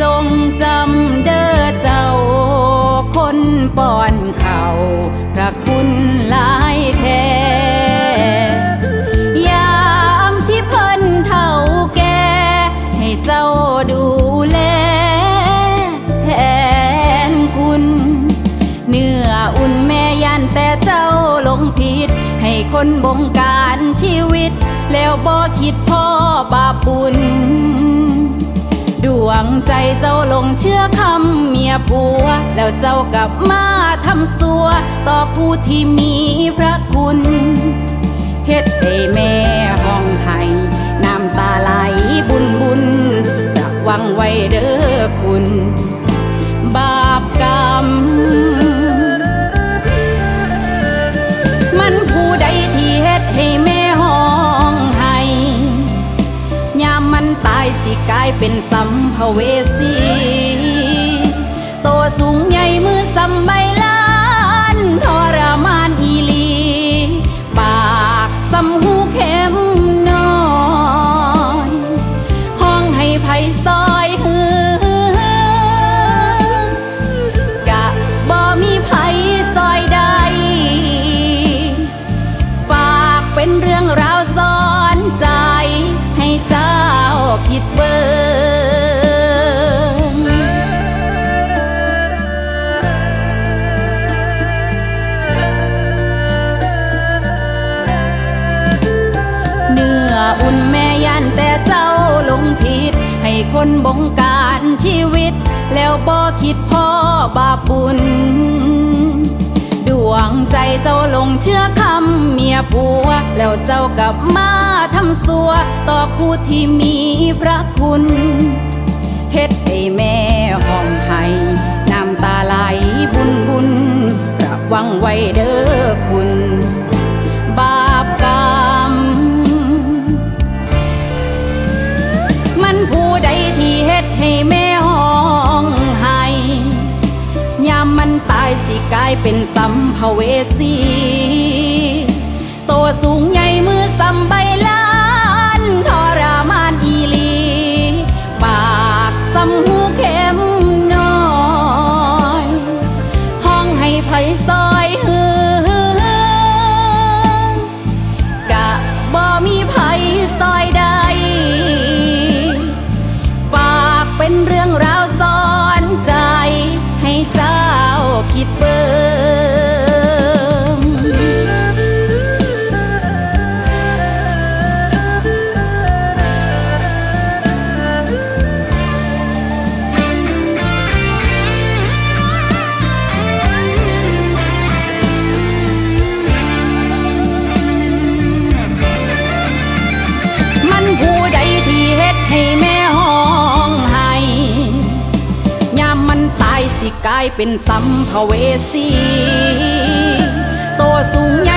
จงจำเด้อเจ้า คนป้อนเขาพระคุณหลายแท้ยามที่เพิ่นเท่าแก่ให้เจ้าดูแลแทนคุณ เนื้ออุ่นแม่ยันแต่เจ้าลงผิด ให้คนบงการชีวิต แล้วบ่คิดพ่อบาปบุญ วงใจเจ้าลงเชื่อคำเมียผัว แล้วเจ้ากลับมาทำสัว ต่อผู้ที่มีพระคุณเฮ็ดให้แม่ห้องไห้น้ำตาไหลบุญบุญระวังไว้เด้อคุณ บาปกรรม มันผู้ใดที่เฮ็ดให้แม่ห้องไห้ยามมันตายสิกลายเป็นสัม ภเวสี โตสูงใหญ่มือสำใบลานทรมานอีลี ปากสำหูเข็มน้อยห้องให้ไผซอยฮือกะบ่มีไผซอยใดฝากเป็นเรื่องราวสอนใจให้เจ้าคิดเบิ่ง อุ่นแม่ยันแต่เจ้าลงผิด ให้คนบงการชีวิต แล้วบ่คิดพ่อบาปบุญ ดวงใจเจ้าลงเชื่อคำเมียผัว แล้วเจ้ากลับมาทำสัว ต่อผู้ที่มีพระคุณเฮ็ดให้แม่ห้องไห้ ให้แม่ห้องไห้ยามมันตายสิกลายเป็นสัมภเวสีตัวสูงใหญ่มือสำใบลานทรมานอีลี ปากสำหูเข็มน้อย ห้องให้ไผซอ คิดเบิ่ เป็นสัมภเวสีตัวสูงใ